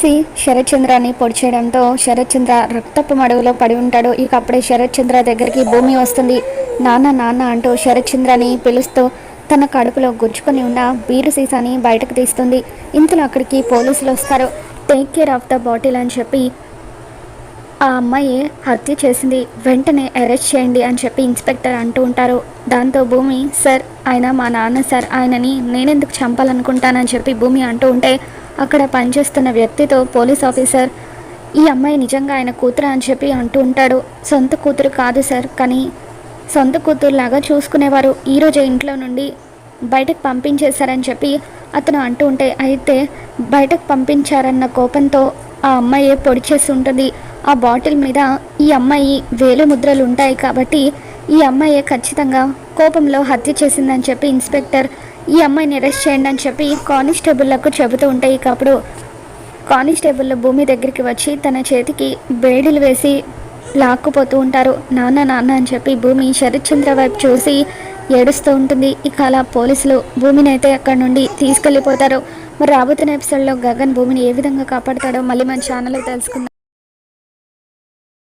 C Sharath చంద్రాన్ని పొడిచేయడంతో శరత్ చంద్ర రక్తపు మడుగులో పడి ఉంటాడు. ఇక అప్పుడే శరత్ చంద్ర దగ్గరికి భూమి వస్తుంది. నాన్న నాన్న అంటూ శరత్ చంద్రని పిలుస్తూ తన కడుపులో గుచ్చుకొని ఉన్న బీరు సీసాని బయటకు తీస్తుంది. ఇంతలో అక్కడికి పోలీసులు వస్తారు. Take care of the bottle అని చెప్పి ఆ అమ్మాయి హత్య చేసింది. వెంటనే అరెస్ట్ చేయండి అని చెప్పి ఇన్స్పెక్టర్ అంటూ ఉంటారు. దాంతో భూమి సార్ ఆయన మా నాన్న సార్ ఆయనని నేనెందుకు చంపాలనుకుంటానని చెప్పి భూమి అంటూ ఉంటే అక్కడ పనిచేస్తున్న వ్యక్తితో పోలీస్ ఆఫీసర్ ఈ అమ్మాయి నిజంగా ఆయన కూతురు అని చెప్పి అంటూ ఉంటాడు. సొంత కూతురు కాదు సార్ కానీ సొంత కూతురులాగా చూసుకునేవారు. ఈరోజే ఇంట్లో నుండి బయటకు పంపించేశారని చెప్పి అతను అంటూ ఉంటే అయితే బయటకు పంపించారన్న కోపంతో ఆ అమ్మాయి పొడి చేసి ఉంటుంది. ఆ బాటిల్ మీద ఈ అమ్మాయి వేలు ముద్రలు ఉంటాయి కాబట్టి ఈ అమ్మాయి ఖచ్చితంగా కోపంలో హత్య చేసిందని చెప్పి ఇన్స్పెక్టర్ ఈ అమ్మాయిని అరెస్ట్ చేయండి అని చెప్పి కానిస్టేబుల్లకు చెబుతూ ఉంటాయి ఇక అప్పుడు కానిస్టేబుల్ భూమి దగ్గరికి వచ్చి తన చేతికి బేడీలు వేసి లాక్కుపోతూ ఉంటారు. నాన్న నాన్న అని చెప్పి భూమి శరత్చంద్ర వైపు చూసి ఏడుస్తూ ఉంటుంది. ఇక అలా పోలీసులు భూమిని అయితే అక్కడ నుండి తీసుకెళ్ళిపోతారు. మరి రాబోతున్న ఎపిసోడ్లో గగన్ భూమిని ఏ విధంగా కాపాడతాడో మళ్ళీ మన ఛానల్లో తెలుసుకుందాం.